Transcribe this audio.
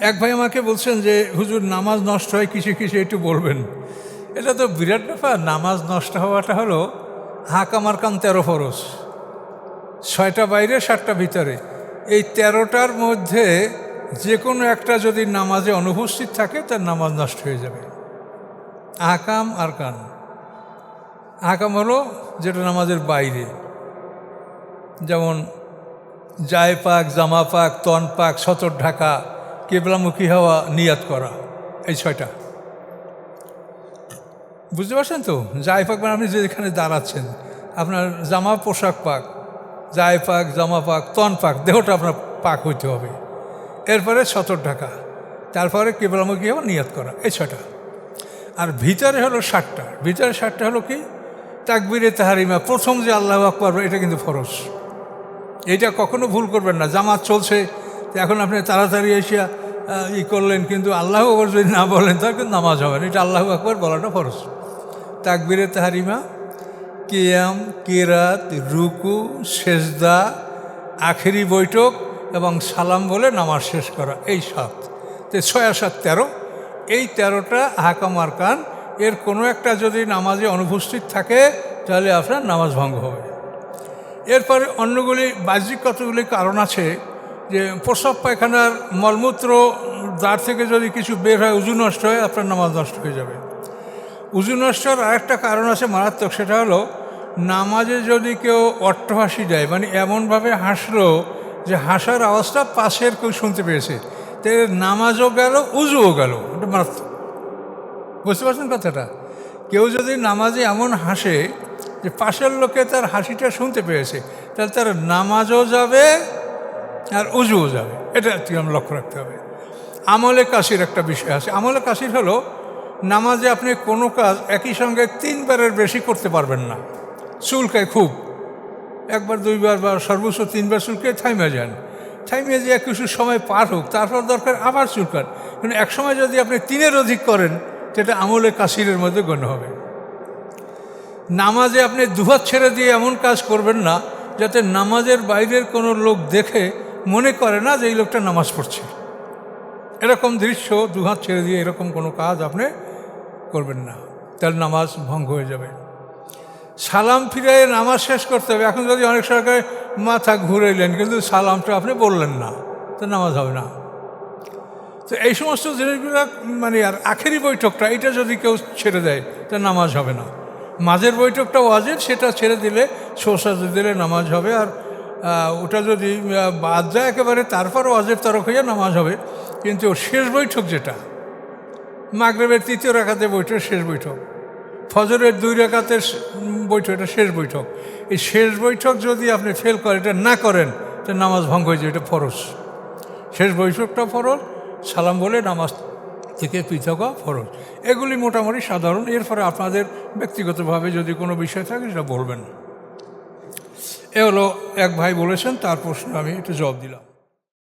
এক ভাই আমাকে বলছেন যে, হুজুর, নামাজ নষ্ট হয়, কিছু কিছু একটু বলবেন। এটা তো বিরাট ব্যাপার। নামাজ নষ্ট হওয়াটা হলো হাকামার কাম তেরো ফরস ছয়টা বাইরে, সাতটা ভিতরে। এই তেরোটার মধ্যে যে কোনো একটা যদি নামাজে অনুপস্থিত থাকে, তার নামাজ নষ্ট হয়ে যাবে। আহকাম আর কান। আহকাম হলো যেটা নামাজের বাইরে। যেমন জায় পাক জামা পাক তন পাক সতর ঢাকা কেবলামুখী হওয়া নিয়াত করা, এই ছয়টা। বুঝতে পারছেন তো? জায় পাক মানে আপনি যেখানে দাঁড়াচ্ছেন, আপনার জামা পোশাক পাক জায় পাক, জামা পাক, তন পাক, দেহটা আপনার পাক হইতে হবে। এরপরে সতর ঢাকা, তারপরে কেবলামুখী হওয়া নিয়াত করা, এই ছয়টা। আর ভিতরে হলো ষাটটা ভিতরে ষাটটা হলো কি? তাকবিরে তাহারিমা, প্রথম যে আল্লাহ আকবর, এটা কিন্তু ফরজ। এইটা কখনো ভুল করবেন না। জামাত চলছে, এখন আপনি তাড়াতাড়ি এসিয়া ই করলেন, কিন্তু আল্লাহ আকবর যদি না বলেন, তাহলে কিন্তু নামাজ হবে না। এটা আল্লাহ আকবর বলাটা ফরজ। তাকবিরে তাহারিমা, কিয়াম, কেরাত, রুকু, সেজদা, আখেরি বৈঠক এবং সালাম বলে নামাজ শেষ করা, এই সাত। তো ছয় সাত তেরো। এই তেরোটা হাকাম আরকান এর কোনো একটা যদি নামাজে অনুপস্থিত থাকে, তাহলে আপনার নামাজ ভঙ্গ হবে। এরপরে অন্যগুলি বাহ্যিক কতগুলি কারণ আছে যে প্রসব পায়খানার মলমূত্র দাঁড় থেকে যদি কিছু বের হয়, উজু নষ্ট হয়, আপনার নামাজ নষ্ট হয়ে যাবে। উজু নষ্টর আরেকটা কারণ আছে মারাত্মক, সেটা হলো নামাজে যদি কেউ অট্টহাসি দেয় মানে এমনভাবে হাসলো যে হাসার আওয়াজটা পাশের কেউ শুনতে পেয়েছে তো এর নামাজও গেল, উজুও গেল। এটা মারাত্মক। বুঝতে পারছেন কথাটা? কেউ যদি নামাজে এমন হাসে যে পাশের লোকে তার হাসিটা শুনতে পেয়েছে, তাহলে তার নামাজও যাবে আর উজুও যাবে। এটা আমরা লক্ষ্য রাখতে হবে। আমলে কাশির একটা বিষয় আছে। আমলে কাশির হলো নামাজে আপনি কোনো কাজ একই সঙ্গে তিনবারের বেশি করতে পারবেন না। চুলকায় খুব। একবার, দুইবার বা সর্বোচ্চ তিনবার চুলকে থাইমে যান। থাইমে যে কিছু সময় পার হোক, তারপর দরকার আবার চুলকান কিন্তু এক সময় যদি আপনি তিনের অধিক করেন, সেটা আমলে কাশিরের মধ্যে গণ্য হবে। নামাজে আপনি দুহাত ছেড়ে দিয়ে এমন কাজ করবেন না, যাতে নামাজের বাইরের কোনো লোক দেখে মনে করে না যে এই লোকটা নামাজ পড়ছে। এরকম দৃশ্য দুহাত ছেড়ে দিয়ে এরকম কোনো কাজ আপনি করবেন না। তাহলে নামাজ ভঙ্গ হয়ে যাবে। সালাম ফিরে নামাজ শেষ করতে হবে। এখন যদি অনেক সরকার মাথা ঘুরাইলেন, কিন্তু সালামটা আপনি বললেন না, তো নামাজ হবে না। তো এই সমস্ত জিনিসগুলো মানে আর আখেরি বৈঠকটা, এটা যদি কেউ ছেড়ে দেয়, তা নামাজ হবে না। মাঝের বৈঠকটা ওয়াজের সেটা ছেড়ে দিলে সোসা দিলে নামাজ হবে। আর ওটা যদি বাদ যায় একেবারে, তারপর ওয়াজের তরফ হইয়া নামাজ হবে। কিন্তু শেষ বৈঠক যেটা, মাগরেবের তৃতীয় রাখাতে বৈঠক শেষ বৈঠক, ফজরের দুই রেখাতের বৈঠক এটা শেষ বৈঠক। এই শেষ বৈঠক যদি আপনি ফেল করেন, এটা না করেন, তো নামাজ ভঙ্গ হয়ে যায়, এটা ফরজ। শেষ বৈঠকটা ফরজ, সালাম বলে নামাজ থেকে পৃথক ফরজ। এগুলি মোটামুটি সাধারণ, এরপরে আপনাদের ব্যক্তিগতভাবে যদি কোনো বিষয় থাকে, সেটা বলবেন। এ হলো এক ভাই বলেছেন তার প্রশ্ন আমি একটু জবাব দিলাম।